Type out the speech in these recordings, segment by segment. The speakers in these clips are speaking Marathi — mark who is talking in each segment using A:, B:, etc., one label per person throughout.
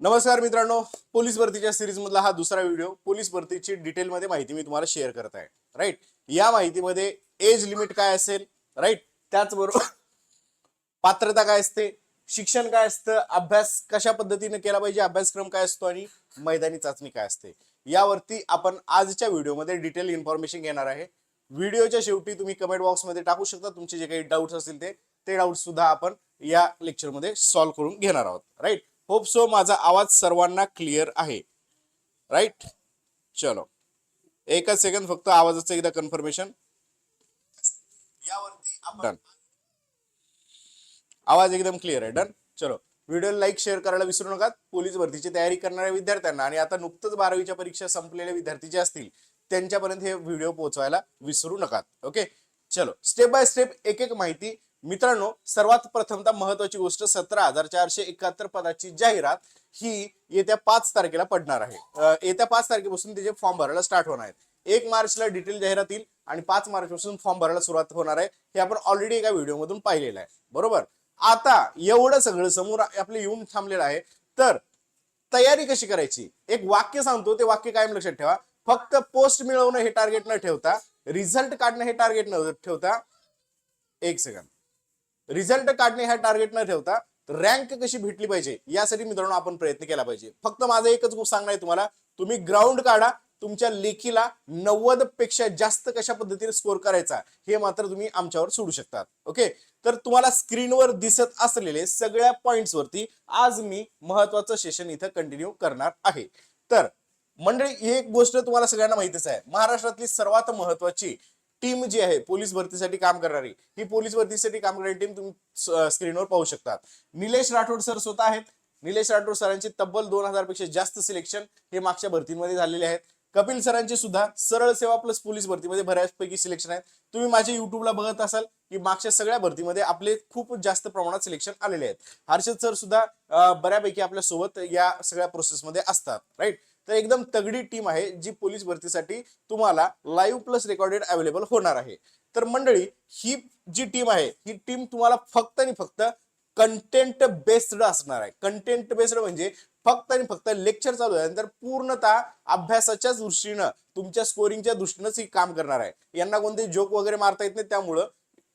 A: नमस्कार मित्रांनो पोलीस भरतीच्या सिरीजमधला हा दुसरा व्हिडिओ. पोलीस भरतीची डिटेलमध्ये माहिती मी तुम्हाला शेअर करत आहे. राईट या माहितीमध्ये एज लिमिट काय असेल? राईट त्याचबरोबर पात्रता काय असते? शिक्षण काय असतं? अभ्यास कशा पद्धतीने केला पाहिजे? अभ्यासक्रम काय असतो? आणि मैदानी चाचणी काय असते? यावरती आपण आजच्या व्हिडिओमध्ये डिटेल इन्फॉर्मेशन घेणार आहे. व्हिडिओच्या शेवटी तुम्ही कमेंट बॉक्समध्ये टाकू शकता. तुमचे जे काही डाऊट्स असतील ते ते डाऊट सुद्धा आपण या लेक्चरमध्ये सॉल्व्ह करून घेणार आहोत. राईट होप सो माझा आवाज सर्वांना क्लिअर आहे. राईट चलो. एकच सेकंद फक्त आवाजाचं एकदा कन्फर्मेशन यावरती आपण आवाज एकदम क्लिअर आहे. डन चलो. व्हिडिओला लाईक शेअर करायला विसरू नका. पोलीस भरतीची तयारी करणाऱ्या विद्यार्थ्यांना आणि आता नुकतंच बारावीच्या परीक्षा संपलेल्या विद्यार्थी जे असतील त्यांच्यापर्यंत हे व्हिडिओ पोहोचवायला विसरू नका. ओके चलो. स्टेप बाय स्टेप एक एक माहिती मित्रांनो सर्वात प्रथमतः महत्वाची गोष्ट सतरा हजार चारशे एकाहत्तर पदाची जाहिरात ही येत्या पाच तारखेला पडणार आहे. येत्या पाच तारखेपासून त्याचे फॉर्म भरायला स्टार्ट होणार आहेत. एक मार्चला डिटेल जाहिरात येईल आणि पाच मार्चपासून फॉर्म भरायला सुरुवात होणार आहे. हे आपण ऑलरेडी एका व्हिडिओमधून पाहिलेलं आहे. बरोबर? आता एवढं सगळं समोर आपलं येऊन थांबलेलं आहे. तर तयारी कशी करायची? एक वाक्य सांगतो ते वाक्य कायम लक्षात ठेवा. फक्त पोस्ट मिळवणं हे टार्गेट न ठेवता रिझल्ट काढणं हे टार्गेट न ठेवता एक सेकंद रिझल्ट काढणे ह्या टार्गेट न ठेवता रँक कशी भेटली पाहिजे यासाठी मित्रांनो आपण प्रयत्न केला पाहिजे. फक्त माझं एकच गोष्ट सांगणार आहे तुम्हाला तुम्ही ग्राउंड काढा तुमच्या लेखीला नव्वदपेक्षा जास्त कशा पद्धतीने स्कोर करायचा हे मात्र तुम्ही आमच्यावर सोडू शकतात ओके तर तुम्हाला स्क्रीनवर दिसत असलेले सगळ्या पॉइंट्स वरती आज मी महत्वाचं सेशन इथं कंटिन्यू करणार आहे. तर मंडळी ही एक गोष्ट तुम्हाला सगळ्यांना माहितीच आहे. महाराष्ट्रातली सर्वात महत्वाची टीम जी आहे पोलीस भरतीसाठी काम करणारी ही पोलीस भरतीसाठी काम करणारी टीम तुम्ही स्क्रीनवर पाहू शकता निलेश राठोड सर स्वतः आहेत. निलेश राठोड सरांची तब्बल दोन हजारपेक्षा जास्त सिलेक्शन हे मागच्या भरतीमध्ये झालेले आहेत. कपिल सरांचे सुद्धा सरळ सेवा प्लस पोलीस भरतीमध्ये बऱ्याचपैकी सिलेक्शन आहेत. तुम्ही माझ्या युट्यूबला बघत असाल की मागच्या सगळ्या भरतीमध्ये आपले खूप जास्त प्रमाणात सिलेक्शन आलेले आहेत. हर्षद सर सुद्धा बऱ्यापैकी आपल्यासोबत या सगळ्या प्रोसेसमध्ये असतात. राईट तर एकदम तगडी टीम आहे जी पोलीस भरतीसाठी तुम्हाला लाईव्ह प्लस रेकॉर्डेड अवेलेबल होणार आहे. तर मंडळी ही जी टीम आहे ही टीम तुम्हाला फक्त आणि फक्त कंटेंट बेस्ड असणार आहे. कंटेंट बेस्ड म्हणजे फक्त आणि फक्त लेक्चर चालू झाल्यानंतर पूर्णतः अभ्यासाच्याच दृष्टीनं तुमच्या स्कोरिंगच्या दृष्टीनंच ही काम करणार आहे. यांना कोणते जोक वगैरे मारता येत नाही त्यामुळं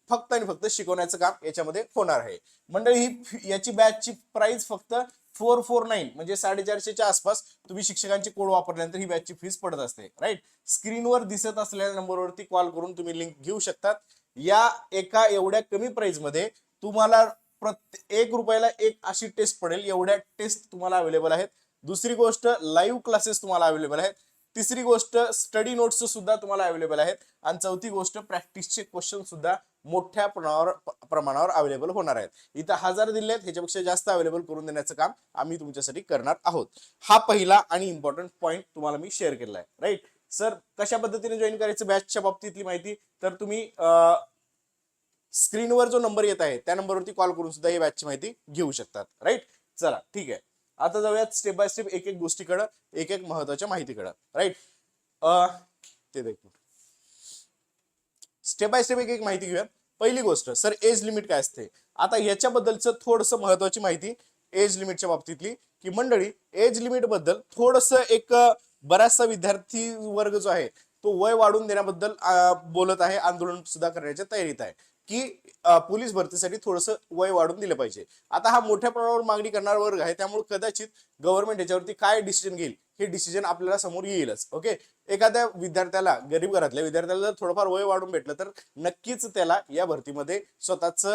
A: फक्त आणि फक्त शिकवण्याचं काम याच्यामध्ये होणार आहे. मंडळी ही याची बॅचची प्राइस फक्त फोर फोर नाईन म्हणजे साडेचारशेच्या आसपास तुम्ही शिक्षकांची कोड वापरल्यानंतर ही बॅचची फीस पडत असते राईट स्क्रीनवर दिसत असलेल्या नंबरवरती कॉल करून तुम्ही लिंक घेऊ शकतात. या एका एवढ्या कमी प्राइसमध्ये तुम्हाला प्रत्येक एक रुपयाला एक अशी टेस्ट पडेल एवढ्या टेस्ट तुम्हाला अवेलेबल आहेत. दुसरी गोष्ट लाईव्ह क्लासेस तुम्हाला अवेलेबल आहेत. तिसरी गोष्ट स्टडी नोट्स सुद्धा तुम्हाला अवेलेबल आहेत. आणि चौथी गोष्ट प्रॅक्टिसचे क्वेश्चन सुद्धा मोठ्या प्रमाणावर प्रमाणावर अवेलेबल होणार आहेत. इथं हजार दिले आहेत ह्याच्यापेक्षा जास्त अवेलेबल करून देण्याचं काम आम्ही तुमच्यासाठी करणार आहोत. हा पहिला आणि इम्पॉर्टंट पॉईंट तुम्हाला मी शेअर केला आहे. राईट सर कशा पद्धतीने जॉईन करायचं बॅचच्या बाबतीतली माहिती? तर तुम्ही स्क्रीनवर जो नंबर येत आहे त्या नंबरवरती कॉल करून सुद्धा ही बॅचची माहिती घेऊ शकतात. राईट चला ठीक आहे. आता जाऊयात स्टेप बाय स्टेप एक एक गोष्टीकडं एक एक महत्त्वाच्या माहितीकडं राईट ते देख स्टेप बाय स्टेप एक एक माहिती घेऊयात. पहिली गोष्ट सर एज लिमिट काय असते? आता याच्याबद्दलचं थोडस महत्वाची माहिती एज लिमिटच्या बाबतीतली की मंडळी एज लिमिटबद्दल थोडस एक बराचसा विद्यार्थी वर्ग जो आहे तो वय वाढून देण्याबद्दल बोलत आहे आंदोलन सुद्धा करण्याच्या तयारीत आहे. की पोलीस भरतीसाठी थोडंसं वय वाढून दिलं पाहिजे. आता हा मोठ्या प्रमाणावर मागणी करणारा वर्ग आहे त्यामुळे कदाचित गव्हर्नमेंट याच्यावरती काय डिसिजन घेईल हे डिसिजन आपल्याला समोर येईलच ओके एखाद्या विद्यार्थ्याला गरीब घरातल्या विद्यार्थ्याला जर थोडंफार वय वाढून भेटलं तर नक्कीच त्याला या भरतीमध्ये स्वतःच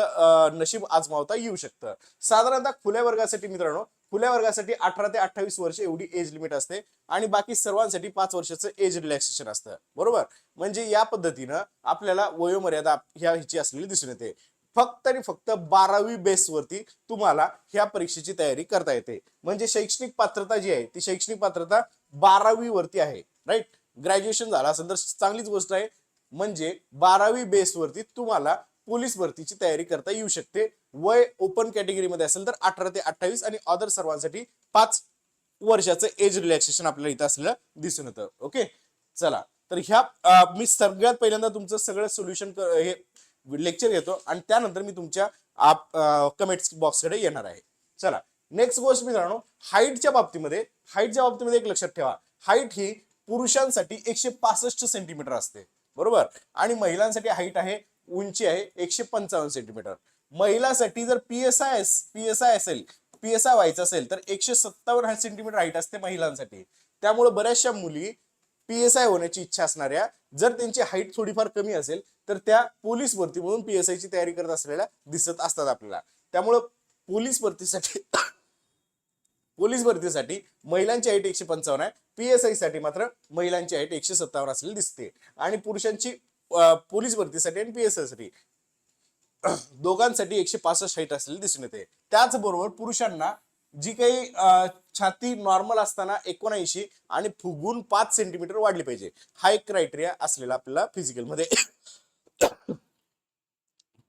A: नशीब आजमावता येऊ शकतं. साधारणतः खुल्या वर्गासाठी मित्रांनो खुल्या वर्गासाठी अठरा ते अठ्ठावीस वर्ष एवढी एज लिमिट असते आणि बाकी सर्वांसाठी पाच वर्षाचं एज रिलॅक्सेशन असतं. बरोबर? म्हणजे या पद्धतीनं आपल्याला वयोमर्यादा ह्या ह्याची असलेली दिसून येते. फक्त आणि फक्त बारावी बेसवरती तुम्हाला ह्या परीक्षेची तयारी करता येते. म्हणजे शैक्षणिक पात्रता जी आहे ती शैक्षणिक पात्रता बारावी वरती आहे. राईट ग्रॅज्युएशन झालं असेल तर चांगलीच गोष्ट आहे. म्हणजे बारावी बेसवरती तुम्हाला पोलीस भरतीची तयारी करता येऊ शकते. वय ओपन कॅटेगरीमध्ये असेल तर अठरा ते अठ्ठावीस आणि अदर सर्वांसाठी पाच वर्षाचं एज रिलॅक्सेशन आपल्याला इथं असलेलं दिसून येतं. ओके चला. तर ह्या मी सगळ्यात पहिल्यांदा तुमचं सगळं सोल्युशन हे लेक्चर घेतो आणि त्यानंतर मी तुमच्या कमेंट्स बॉक्सकडे येणार आहे. चला. नेक्स्ट गोष्ट मित्रांनो हाईटच्या बाबतीमध्ये हाईटच्या बाबतीमध्ये एक लक्षात ठेवा. हाईट ही पुरुषांसाठी एकशे पासष्ट सेंटीमीटर असते. बरोबर? आणि महिलांसाठी हाईट आहे उंची आहे एकशे पंचावन्न सेंटीमीटर महिलासाठी जर P S I S P S I असेल पी एस आय व्हायचं असेल तर एकशे सत्तावन्न सेंटीमीटर हाईट असते महिलांसाठी. त्यामुळे बऱ्याचशा मुली पी एस आय होण्याची इच्छा असणाऱ्या जर त्यांची हाईट थोडीफार कमी असेल तर त्या पोलीस भरती म्हणून पी एस ची तयारी करत असलेल्या दिसत असतात आपल्याला. त्यामुळं पोलीस भरतीसाठी पोलीस भरतीसाठी महिलांची हाईट एकशे पंचावन्न आहे. पी एस आयसाठी मात्र महिलांची हाईट एकशे सत्तावन्न असलेली दिसते. आणि पुरुषांची पोलीस भरतीसाठी आणि पी दोघांसाठी एकशे पासष्ट हाईट असलेली दिसून येते. त्याचबरोबर पुरुषांना जी काही छाती नॉर्मल असताना एकोणऐंशी आणि फुगून पाच सेंटीमीटर वाढली पाहिजे. हा एक क्रायटेरिया असलेला आपल्याला फिजिकलमध्ये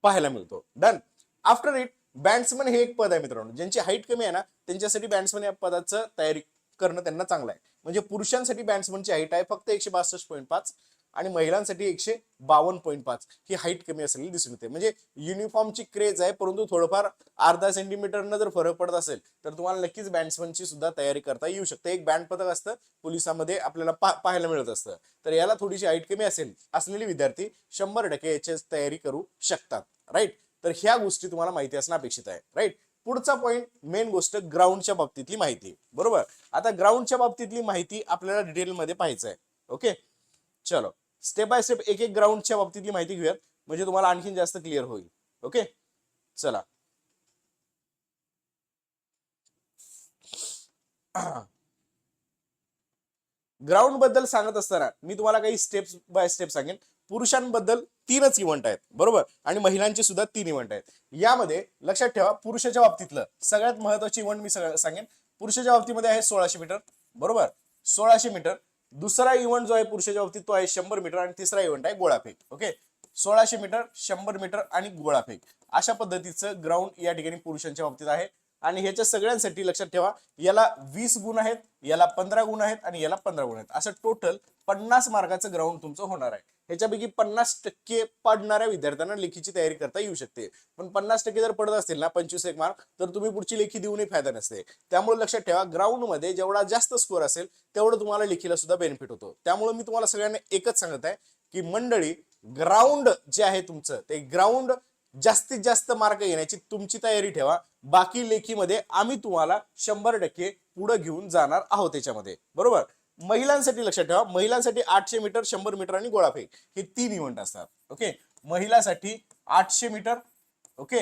A: पाहायला मिळतो. डन आफ्टर इट बॅट्समन हे एक पद आहे मित्रांनो. ज्यांची हाईट कमी आहे ना त्यांच्यासाठी बॅट्समन या पदाचं तयारी करणं त्यांना चांगलं आहे. म्हणजे पुरुषांसाठी बॅट्समनची हाईट आहे फक्त एकशे बासष्ट पॉईंट पाच. आणि महिलांसाठी एकशे बावन्न पॉईंट पाच. ही हाईट कमी असलेली दिसून येते. म्हणजे युनिफॉर्मची क्रेज आहे परंतु थोडंफार अर्धा सेंटीमीटरनं जर फरक पडत असेल तर तुम्हाला नक्कीच बँड्समनची सुद्धा तयारी करता येऊ शकते. एक बँड पदक असतं पोलिसांमध्ये आपल्याला पा पाहायला मिळत असतं. तर याला थोडीशी हाईट कमी असेल असलेले विद्यार्थी शंभर टक्के याची तयारी करू शकतात. राईट तर ह्या गोष्टी तुम्हाला माहिती असणं अपेक्षित आहे. राईट पुढचा पॉईंट मेन गोष्ट ग्राउंडच्या बाबतीतली माहिती. बरोबर? आता ग्राउंडच्या बाबतीतली माहिती आपल्याला डिटेलमध्ये पाहायचं आहे ओके चलो स्टेप बाय स्टेप एक एक ग्राउंडच्या बाबतीतली माहिती घेऊयात. म्हणजे तुम्हाला आणखीन जास्त क्लिअर होईल. ओके चला. ग्राउंडबद्दल सांगत असताना मी तुम्हाला काही स्टेप्स बाय स्टेप सांगेन. पुरुषांबद्दल तीनच इव्हेंट आहेत. बरोबर? आणि महिलांचे सुद्धा तीन इव्हेंट आहेत. यामध्ये लक्षात ठेवा पुरुषाच्या बाबतीतलं सगळ्यात महत्त्वाचे इव्हेंट मी सांगेन. पुरुषाच्या बाबतीमध्ये आहे सोळाशे मीटर बरोबर? सोळाशे मीटर दुसरा इव्हेंट जो आहे पुरुषाच्या बाबतीत तो आहे शंभर मीटर आणि तिसरा इव्हेंट आहे गोळाफेक ओके सोळाशे मीटर शंभर मीटर आणि गोळाफेक अशा पद्धतीचं ग्राउंड या ठिकाणी पुरुषांच्या बाबतीत आहे. आणि ह्याच्या सगळ्यांसाठी लक्षात ठेवा याला वीस गुण आहेत याला पंधरा गुण आहेत आणि याला पंधरा गुण आहेत. असं टोटल पन्नास मार्काचं ग्राउंड तुमचं होणार आहे. ह्याच्यापैकी पन्नास टक्के पडणाऱ्या विद्यार्थ्यांना लेखीची तयारी करता येऊ शकते. पण पन्नास टक्के जर पडत असतील ना पंचवीस एक मार्क तर तुम्ही पुढची लेखी देऊनही फायदा नसते. त्यामुळे लक्षात ठेवा ग्राउंडमध्ये जेवढा जास्त स्कोअर असेल तेवढं तुम्हाला लेखीला सुद्धा बेनिफिट होतो. त्यामुळे मी तुम्हाला सगळ्यांना एकच सांगत आहे की मंडळी ग्राउंड जे आहे तुमचं ते ग्राउंड जास्तीत जास्त मार्क घेण्याची तुमची तयारी ठेवा. बाकी लेखीमध्ये आम्ही तुम्हाला शंभर टक्के पुढे घेऊन जाणार आहोत त्याच्यामध्ये बरोबर? महिलांसाठी लक्षात ठेवा. महिलांसाठी आठशे मीटर शंभर मीटर आणि गोळाफेक हे तीन इव्हेंट असतात. ओके महिलासाठी आठशे मीटर ओके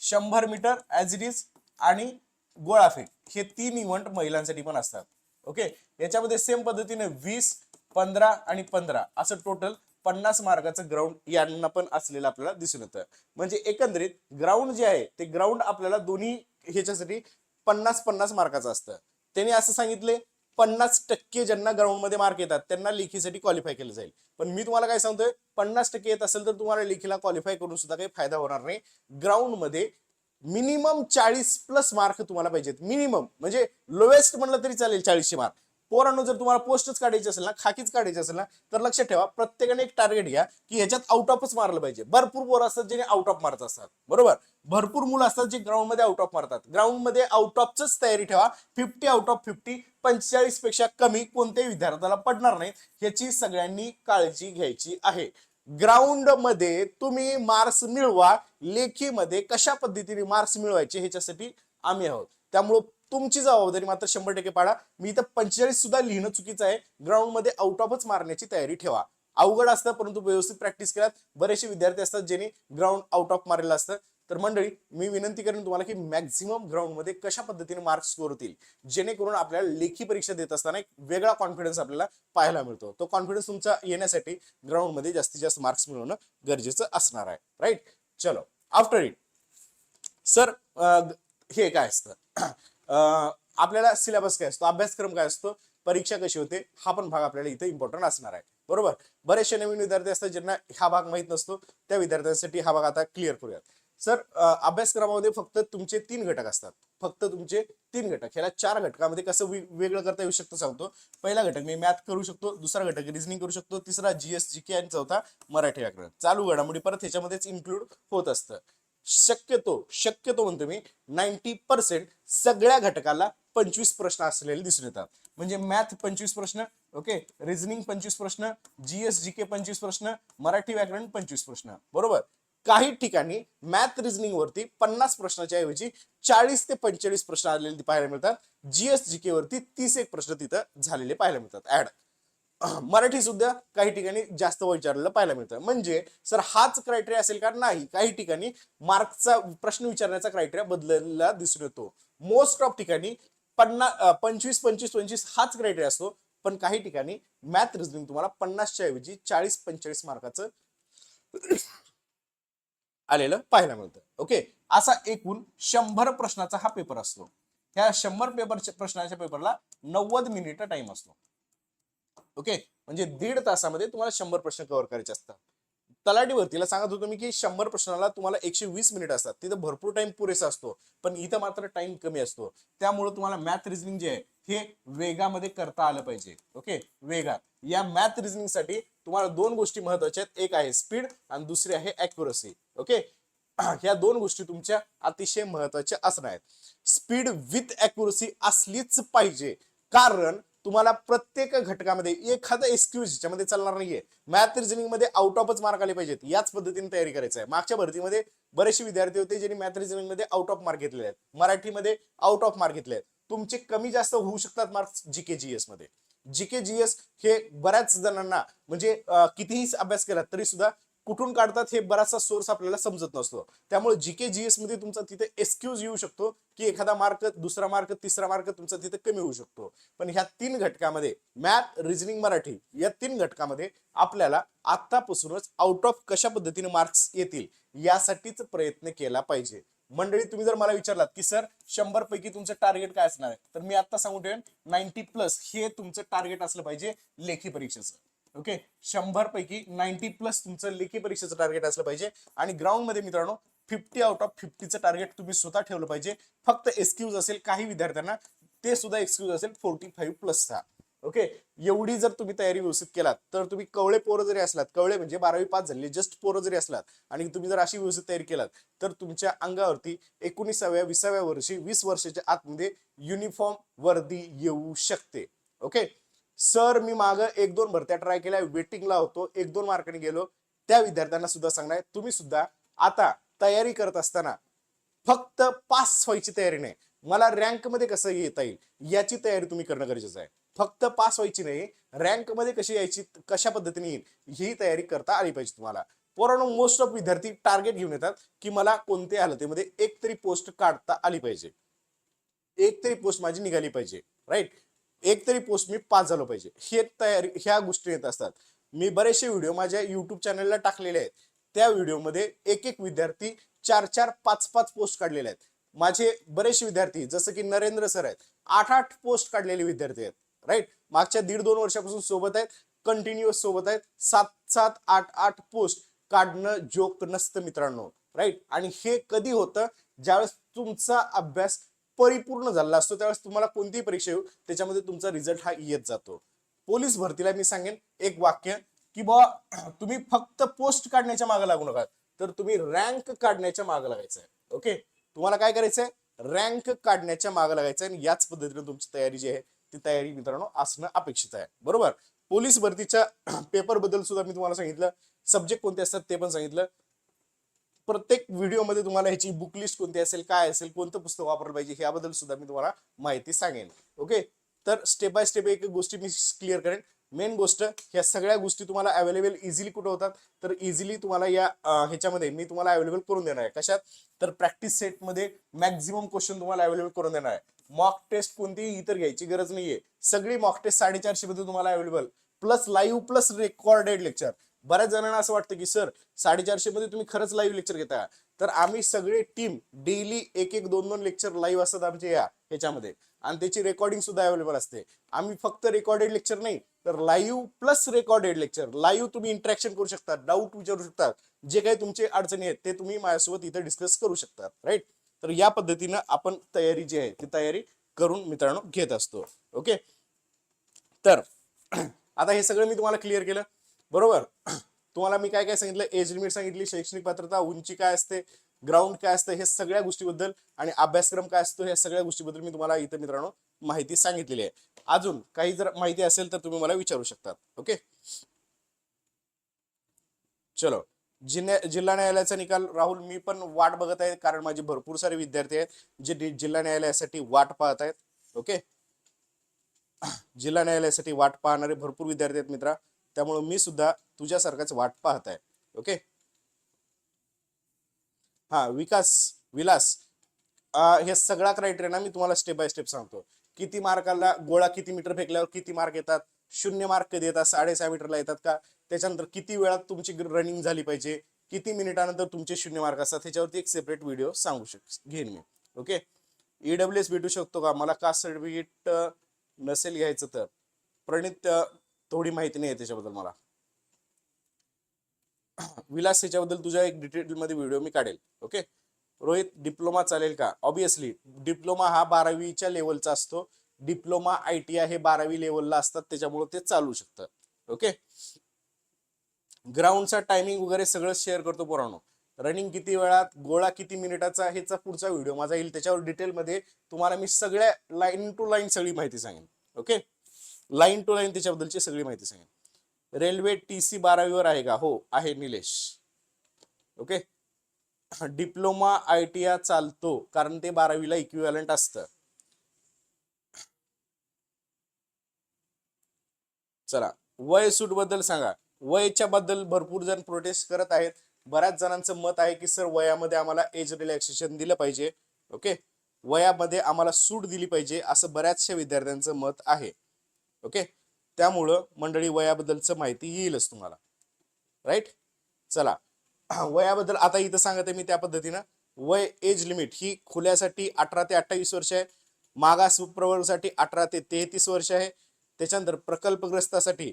A: शंभर मीटर ॲज इट इज आणि गोळाफेक हे तीन इव्हेंट महिलांसाठी पण असतात. ओके याच्यामध्ये सेम पद्धतीने वीस पंधरा आणि पंधरा. असं टोटल पन्नास मार्काचं ग्राउंड यांना पण असलेलं आपल्याला दिसून येतं. म्हणजे एकंदरीत ग्राउंड जे आहे ते ग्राउंड आपल्याला दोन्ही ह्याच्यासाठी पन्नास पन्नास मार्काचं असतं. त्यांनी असं सांगितले पन्नास टक्के ज्यांना ग्राउंडमध्ये मार्क येतात त्यांना लेखीसाठी क्वालिफाय केलं जाईल. पण मी तुम्हाला काय सांगतोय पन्नास टक्के येत असेल तर तुम्हाला लेखीला क्वालिफाय करून सुद्धा काही फायदा होणार नाही. ग्राउंडमध्ये मिनिमम चाळीस प्लस मार्क तुम्हाला पाहिजेत. मिनिमम म्हणजे लोएस्ट म्हणलं तरी चालेल चाळीसशे मार्क पोरांनो जर तुम्हाला पोस्टच काढायची असेल ना खाकीच काढायची असेल ना तर लक्षात ठेवा प्रत्येकाने एक टार्गेट घ्या की ह्याच्यात आउट ऑफच मारलं पाहिजे. भरपूर पोरं असतात जे आउट ऑफ मारत असतात. बरोबर? भरपूर मुलं असतात जे ग्राउंडमध्ये आउट ऑफ मारतात. ग्राउंडमध्ये आउट ऑफच तयारी ठेवा. फिफ्टी आउट ऑफ फिफ्टी पंचेचाळीसपेक्षा कमी कोणत्याही विद्यार्थ्याला पडणार नाही ह्याची सगळ्यांनी काळजी घ्यायची आहे. ग्राउंडमध्ये तुम्ही मार्क्स मिळवा. लेखीमध्ये कशा पद्धतीने मार्क्स मिळवायचे ह्याच्यासाठी आम्ही आहोत. त्यामुळं तुमची जबाबदारी मात्र शंभर टक्के पाडा मी इथं पंचेचाळीस सुद्धा लिहिणं चुकीचं आहे. ग्राउंडमध्ये आउट ऑफच मारण्याची तयारी ठेवा. अवघड असतं परंतु व्यवस्थित प्रॅक्टिस केल्यात बरेचसे विद्यार्थी असतात ज्यांनी ग्राउंड आउट ऑफ मारलेलं असतं. तर मंडळी मी विनंती करेन तुम्हाला की मॅक्झिमम ग्राउंडमध्ये कशा पद्धतीने मार्क्स स्कोर होतील? जेणेकरून आपल्याला लेखी परीक्षा देत असताना एक वेगळा कॉन्फिडन्स आपल्याला पाहायला मिळतो. तो कॉन्फिडन्स तुमचा येण्यासाठी ग्राउंडमध्ये जास्तीत जास्त मार्क्स मिळवणं गरजेचं असणार आहे. राईट चलो. आफ्टर इट सर हे काय असतं? आपल्याला सिलेबस काय असतो? अभ्यासक्रम काय असतो? परीक्षा कशी होते? हा पण भाग आपल्याला इथे इम्पॉर्टंट असणार आहे. बरोबर? बरेचसे नवीन विद्यार्थी असतात ज्यांना हा भाग माहीत नसतो. त्या विद्यार्थ्यांसाठी हा भाग आता क्लिअर करूयात. सर अभ्यासक्रमामध्ये फक्त तुमचे तीन घटक असतात. फक्त तुमचे तीन घटक. ह्याला चार घटकामध्ये कसं वेगळं करता येऊ शकतं सांगतो. पहिला घटक मी मॅथ करू शकतो. दुसरा घटक रिझनिंग करू शकतो. तिसरा जीएस जी के आणि चौथा मराठी व्याकरण. चालू घडामोडी परत ह्याच्यामध्येच इन्क्लूड होत असतं. शक्यतो शक्यतो म्हणतो मी नाईन्टी पर्सेंट सगळ्या घटकाला पंचवीस प्रश्न असलेले दिसून येतात. म्हणजे मॅथ पंचवीस प्रश्न ओके रिझनिंग पंचवीस प्रश्न जीएस जी के पंचवीस प्रश्न मराठी व्याकरण पंचवीस प्रश्न. बरोबर? काही ठिकाणी मॅथ रिझनिंग वरती पन्नास प्रश्नाच्या ऐवजी चाळीस ते पंचेचाळीस प्रश्न आलेले पाहायला मिळतात. जीएस जी के वरती तीस एक प्रश्न तिथं झालेले पाहायला मिळतात. ऍड मराठी सुद्धा काही ठिकाणी जास्त विचारलेलं पाहायला मिळतं. म्हणजे सर हाच क्रायटेरिया असेल का? नाही. काही ठिकाणी मार्कचा प्रश्न विचारण्याचा क्रायटेरिया बदललेला दिसून येतो. मोस्ट ऑफ ठिकाणी पन्नास पंचवीस पंचवीस पंचवीस हाच क्रायटेरिया असतो. पण काही ठिकाणी मॅथ रिझनिंग तुम्हाला पन्नासच्या ऐवजी चाळीस पंचेचाळीस मार्काचं आलेलं पाहायला मिळतं. ओके असा एकूण शंभर प्रश्नाचा हा पेपर असतो. ह्या शंभर पेपरच्या प्रश्नाच्या पेपरला नव्वद मिनिट टाइम असतो. ओके? म्हणजे दीड तासामध्ये तुम्हाला शंभर प्रश्न कव्हर करायचे असतात. तलाठी भरतीला सांगत होतो मी की शंभर प्रश्नाला तुम्हाला एकशे वीस मिनिट असतात. तिथं भरपूर टाइम पुरेसा असतो पण इथं मात्र टाइम कमी असतो. त्यामुळे तुम्हाला मॅथ रिझनिंग जे आहे हे वेगामध्ये करता आलं पाहिजे. ओके? वेगात. या मॅथ रिझनिंगसाठी तुम्हाला दोन गोष्टी महत्त्वाच्या आहेत. एक आहे स्पीड आणि दुसरी आहे अॅक्युरसी ओके? ह्या दोन गोष्टी तुमच्या अतिशय महत्त्वाच्या असणार आहेत. स्पीड विथ अॅक्युरसी असलीच पाहिजे. कारण तुम्हाला प्रत्येक घटकामध्ये एखादा एक्सक्यूज ज्याच्यामध्ये चालणार नाहीये. मॅथ रिझनिंगमध्ये आउट ऑफच मार्क आले पाहिजेत. याच पद्धतीने तयारी करायचं आहे. मागच्या भरतीमध्ये बरेचसे विद्यार्थी होते ज्यांनी मॅथ रिझनिंगमध्ये आउट ऑफ मार्क घेतलेले आहेत. मराठीमध्ये आउट ऑफ मार्क घेतले आहेत. तुमचे कमी जास्त होऊ शकतात मार्क्स जीके जीएसमध्ये. जीके जीएस हे बऱ्याच जणांना म्हणजे कितीही अभ्यास केला तरी सुद्धा कुठून काढतात हे बराचसा सोर्स आपल्याला समजत नसतो. त्यामुळे जी के जीएसमध्ये तुमचा तिथे एक्सक्यूज येऊ शकतो की एखादा मार्क दुसरा मार्क तिसरा मार्क तुमचा तिथे कमी होऊ शकतो. पण ह्या तीन घटकामध्ये मॅथ रिजनिंग मराठी या तीन घटकामध्ये आपल्याला आतापासूनच आउट ऑफ कशा पद्धतीने मार्क्स येतील यासाठीच प्रयत्न केला पाहिजे. मंडळी तुम्ही जर मला विचारलात की सर शंभर पैकी तुमचं टार्गेट काय असणार आहे? तर मी आता सांगू ठेवेन नाईन्टी प्लस हे तुमचं टार्गेट असलं पाहिजे लेखी परीक्षेचं. ओके शंभर पैकी नाईन्टी प्लस तुमचं लेखी परीक्षेचं टार्गेट असलं पाहिजे. आणि ग्राउंडमध्ये मित्रांनो फिफ्टी आउट ऑफ फिफ्टीचं टार्गेट तुम्ही स्वतः ठेवलं पाहिजे. फक्त एक्सक्यूज असेल काही विद्यार्थ्यांना ते सुद्धा एक्सक्यूज असेल फोर्टी फाईव्ह प्लसचा ओके एवढी जर तुम्ही तयारी व्यवस्थित केलात तर तुम्ही कवळे पोरं जरी असलात कवळे म्हणजे बारावी पास झाले जस्ट पोरं जरी असलात आणि तुम्ही जर अशी व्यवस्थित तयारी केलात तर तुमच्या अंगावरती एकोणीसाव्या विसाव्या वर्षी वीस वर्षाच्या आतमध्ये युनिफॉर्म वर्दी येऊ शकते. ओके सर मी माग एक दोन भरत्या ट्राय केल्या वेटिंगला होतो एक दोन मार्काने गेलो. त्या विद्यार्थ्यांना सुद्धा सांगणार तुम्ही सुद्धा आता तयारी करत असताना फक्त पास व्हायची तयारी नाही. मला रँकमध्ये कसं येता येईल याची तयारी तुम्ही करणं गरजेचं आहे. फक्त पास व्हायची नाही रँकमध्ये कशी यायची कशा पद्धतीने येईल ही तयारी करता आली पाहिजे तुम्हाला. पोरांनो मोस्ट ऑफ विद्यार्थी टार्गेट घेऊन येतात की मला कोणत्या हालतीमध्ये एक तरी पोस्ट काढता आली पाहिजे. एक तरी पोस्ट माझी निघाली पाहिजे राईट एक तरी पोस्ट मी पास झालो पाहिजे. हे तयारी ह्या गोष्टी येत असतात. मी बरेचसे व्हिडिओ माझ्या युट्यूब चॅनलला टाकलेले आहेत. त्या व्हिडिओमध्ये एक एक विद्यार्थी चार चार पाच पाच पोस्ट काढलेले आहेत. माझे बरेचसे विद्यार्थी जसं की नरेंद्र सर आहेत आठ आठ पोस्ट काढलेले विद्यार्थी आहेत. राईट मागच्या दीड दोन वर्षापासून सोबत आहेत कंटिन्युअस सोबत आहेत. सात सात आठ आठ पोस्ट काढणं जोक नसतं मित्रांनो. राईट आणि हे कधी होतं? ज्यावेळेस तुमचा अभ्यास परिपूर्ण झालेला असतो. त्यावेळेस तुम्हाला कोणतीही परीक्षा येऊ त्याच्यामध्ये तुमचा रिझल्ट हा येत जातो. पोलीस भरतीला मी सांगेन एक वाक्य की बा तुम्ही फक्त पोस्ट काढण्याच्या मागे लागू नका. तर तुम्ही रँक काढण्याच्या मागे लागायचं आहे ओके तुम्हाला काय करायचंय? रँक काढण्याच्या मागे लागायचं आहे आणि याच पद्धतीने तुमची तयारी जी आहे ती तयारी मित्रांनो असणं अपेक्षित आहे. बरोबर? पोलीस भरतीच्या पेपरबद्दल सुद्धा मी तुम्हाला सांगितलं. सब्जेक्ट कोणते असतात ते पण सांगितलं. प्रत्येक व्हिडिओमध्ये तुम्हाला ह्याची बुक लिस्ट कोणती असेल काय असेल कोणतं पुस्तक वापरलं पाहिजे ह्याबद्दल सुद्धा मी तुम्हाला माहिती सांगेन. ओके तर स्टेप बाय स्टेप एक गोष्टी मी क्लिअर करेन. मेन गोष्ट ह्या सगळ्या गोष्टी तुम्हाला अवेलेबल इझिली कुठं होतात? तर इझिली तुम्हाला या ह्याच्यामध्ये मी तुम्हाला अवेलेबल करून देणार आहे. कशात? तर प्रॅक्टिस सेटमध्ये मॅक्झिमम क्वेश्चन तुम्हाला अवेलेबल करून देणार आहे. मॉक टेस्ट कोणतीही इतर घ्यायची गरज नाहीये. सगळी मॉक टेस्ट साडेचारशे मध्ये तुम्हाला available plus live plus recorded lecture बऱ्याच जणांना असं वाटतं की सर साडेचारशे मध्ये तुम्ही खरंच लाईव्ह लेक्चर घेता. तर आम्ही सगळे टीम डेली एक एक दोन दोन लेक्चर लाईव्ह असतात आमचे या ह्याच्यामध्ये. आणि त्याची रेकॉर्डिंग सुद्धा अवेलेबल असते. आम्ही फक्त रेकॉर्डेड लेक्चर नाही तर live plus recorded lecture live तुम्ही इंटरॅक्शन करू शकता डाऊट विचारू शकता. जे काही तुमचे अडचणी आहेत ते तुम्ही माझ्यासोबत इथे डिस्कस करू शकता राईट तर या पद्धतीनं आपण तयारी जी आहे ती तयारी करून मित्रांनो घेत असतो ओके तर आता हे सगळं मी तुम्हाला क्लिअर केलं. बरोबर? तुम्हाला मी काय काय सांगितलं? एज लिमिट सांगितली शैक्षणिक पात्रता उंची काय असते ग्राउंड काय असतं हे सगळ्या गोष्टीबद्दल आणि अभ्यासक्रम काय असतो ह्या सगळ्या गोष्टीबद्दल मी तुम्हाला इथं मित्रांनो माहिती सांगितलेली आहे. अजून काही जर माहिती असेल तर तुम्ही मला विचारू शकतात ओके? चलो. जिल्हा जिल्हा न्यायालयाचा निकाल राहुल मी पण वाट बघत आहे कारण माझे भरपूर सारे विद्यार्थी आहेत जे जिल्हा न्यायालयासाठी वाट पाहत आहेत ओके? जिल्हा न्यायालयासाठी वाट पाहणारे भरपूर विद्यार्थी आहेत मित्रा. त्यामुळे मी सुद्धा तुझ्यासारखाच वाट पाहत आहे. ओके हा विकास विलास हे सगळा क्रायटेरिया मी तुम्हाला स्टेप बाय स्टेप सांगतो. किती मार्काला गोळा किती मीटर फेकल्यावर किती मार्क येतात शून्य मार्क कधी येतात साडेसहा मीटरला येतात का? त्याच्यानंतर किती वेळात तुमची रनिंग झाली पाहिजे? किती मिनिटानंतर तुमचे शून्य मार्क असतात? त्याच्यावरती एक सेपरेट व्हिडिओ सांगू शक घेईन मी. ओके ईडब्ल्यू एस भेटू शकतो का? मला कास्ट सर्टिफिकेट नसेल घ्यायचं तर. प्रणित तेवढी थोडी माहिती नाही आहे त्याच्याबद्दल मला. विलास त्याच्याबद्दल तुझ्या एक डिटेलमध्ये व्हिडिओ मी काढेल ओके? रोहित डिप्लोमा चालेल का? ऑब्विसली डिप्लोमा हा बारावीच्या लेवलचा असतो. डिप्लोमा आय टी आय हे बारावी लेवलला असतात त्याच्यामुळे ते चालू शकतं ओके? ग्राउंडचा टायमिंग वगैरे सगळं शेअर करतो पोरांनो. रनिंग किती वेळात गोळा किती मिनिटाचा ह्याचा पुढचा व्हिडिओ माझा येईल. त्याच्यावर डिटेलमध्ये तुम्हाला मी सगळ्या लाईन टू लाईन सगळी माहिती सांगेन ओके? लाईन टू लाईन त्याच्याबद्दलची सगळी माहिती सांगेन. रेल्वे टी सी बारावीवर आहे का? हो आहे Nilesh. Okay? Diploma I T I चालतो कारण ते बारावीला इक्विव्हॅलंट असतं. चला वय सूटबद्दल सांगा. वयच्या बद्दल भरपूर जण प्रोटेस्ट करत आहेत. बऱ्याच जणांचं मत आहे की सर वयामध्ये आम्हाला एज रिलॅक्सेशन दिलं पाहिजे. ओके? वयामध्ये आम्हाला सूट दिली पाहिजे असं बऱ्याचशा विद्यार्थ्यांचं मत आहे. ओके? त्यामुळं मंडळी वयाबद्दलचं माहिती येईलच तुम्हाला. राईट चला. वयाबद्दल आता इथं सांगत आहे मी त्या पद्धतीनं. वय एज लिमिट ही खुल्यासाठी अठरा ते अठ्ठावीस वर्ष आहे. मागास प्रवर्गासाठी अठरा ते तेहतीस वर्ष आहे. त्याच्यानंतर प्रकल्पग्रस्तासाठी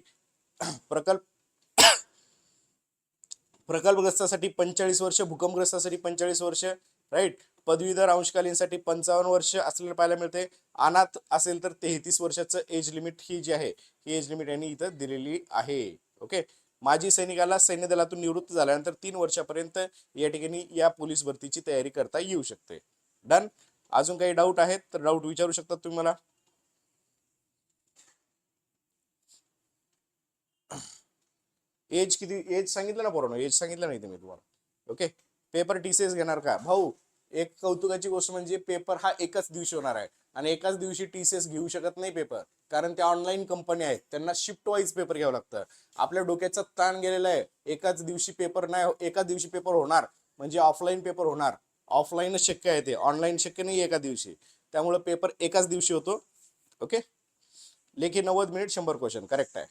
A: प्रकल्प प्रकल्पग्रस्तासाठी पंचेचाळीस वर्ष भूकंपग्रस्तासाठी पंचेचाळीस वर्ष. राईट पदवीधर अंशकालीनसाठी पंचावन्न वर्ष असलेलं पाहायला मिळते अनाथ असेल तर तेहतीस वर्षाचं एज लिमिट ही जी आहे ही एज लिमिट यांनी इथं दिलेली आहे. ओके? माजी सैनिकाला सैन्य दलातून निवृत्त झाल्यानंतर तीन वर्षापर्यंत या ठिकाणी या पोलीस भरतीची तयारी करता येऊ शकते. डन अजून काही डाऊट आहेत? तर डाऊट विचारू शकता तुम्ही मला? एज किती? एज सांगितलं ना पोरांनो. एज सांगितलं नाही तुम्ही तुम्हाला. ओके? पेपर टीसीएस घेणार का? भाऊ एक कौतुकाची गोष्ट म्हणजे पेपर हा एकाच दिवशी होणार आहे. आणि एकाच दिवशी टी सी एस घेऊ शकत नाही पेपर. कारण त्या ऑनलाईन कंपनी आहेत. त्यांना शिफ्ट वाईज पेपर घ्यावं लागतं. आपल्या डोक्याचा ताण गेलेला आहे. एकाच दिवशी पेपर नाही हो, एकाच दिवशी पेपर होणार. म्हणजे ऑफलाईन पेपर होणार. ऑफलाईनच शक्य आहे ते. ऑनलाईन शक्य नाही एका दिवशी. त्यामुळे पेपर एकाच दिवशी होतो. ओके? लेखी नव्वद मिनिट शंभर क्वेश्चन करेक्ट आहे.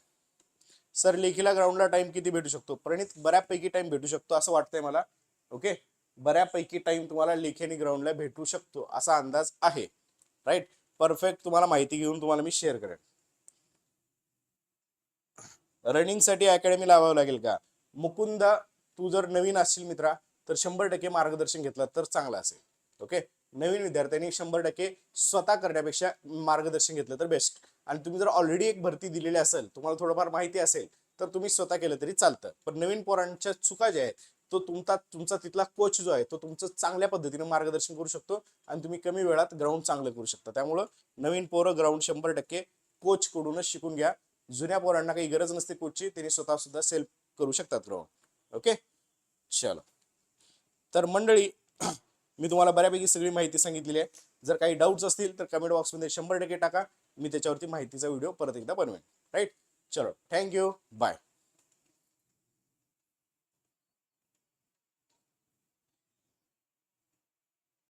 A: सर लेखीला ग्राउंडला टाइम किती भेटू शकतो? प्रणित बऱ्यापैकी टाइम भेटू शकतो असं वाटतंय मला. ओके? बऱ्यापैकी टाइम तुम्हाला लेखी आणि ग्राउंडला भेटू शकतो असा अंदाज आहे. राईट परफेक्ट तुम्हाला माहिती घेऊन तुम्हाला मी शेअर करेन. रनिंगसाठी अकॅडमी लावावं लागेल का? मुकुंद तू जर नवीन असशील मित्रा तर शंभर टक्के मार्गदर्शन घेतलं तर चांगलं असेल. ओके नवीन विद्यार्थ्यांनी शंभर टक्के स्वतः करण्यापेक्षा मार्गदर्शन घेतलं तर बेस्ट आणि तुम्ही जर ऑलरेडी एक भरती दिलेली असेल तुम्हाला थोडंफार माहिती असेल तर तुम्ही स्वतः केलं तरी चालतं. पण नवीन पोरांच्या चुका ज्या आहेत तो तुमचा तुमचा तिथला कोच जो आहे तो तुमचं चांगल्या पद्धतीने मार्गदर्शन करू शकतो आणि तुम्ही कमी वेळात ग्राउंड चांगलं करू शकता. त्यामुळं नवीन पोरं ग्राउंड शंभर टक्के कोच कडूनच शिकून घ्या. जुन्या पोरांना काही गरज नसते कोचची त्यांनी स्वतः सुद्धा सेल्फ करू शकतात ग्राउंड ओके चलो. तर मंडळी मी तुम्हाला बऱ्यापैकी सगळी माहिती सांगितलेली आहे. जर काही डाऊट्स असतील तर कमेंट बॉक्समध्ये शंभर टक्के टाका. मी त्याच्यावरती माहितीचा व्हिडिओ परत एकदा बनवेन. राईट चलो. Thank you bye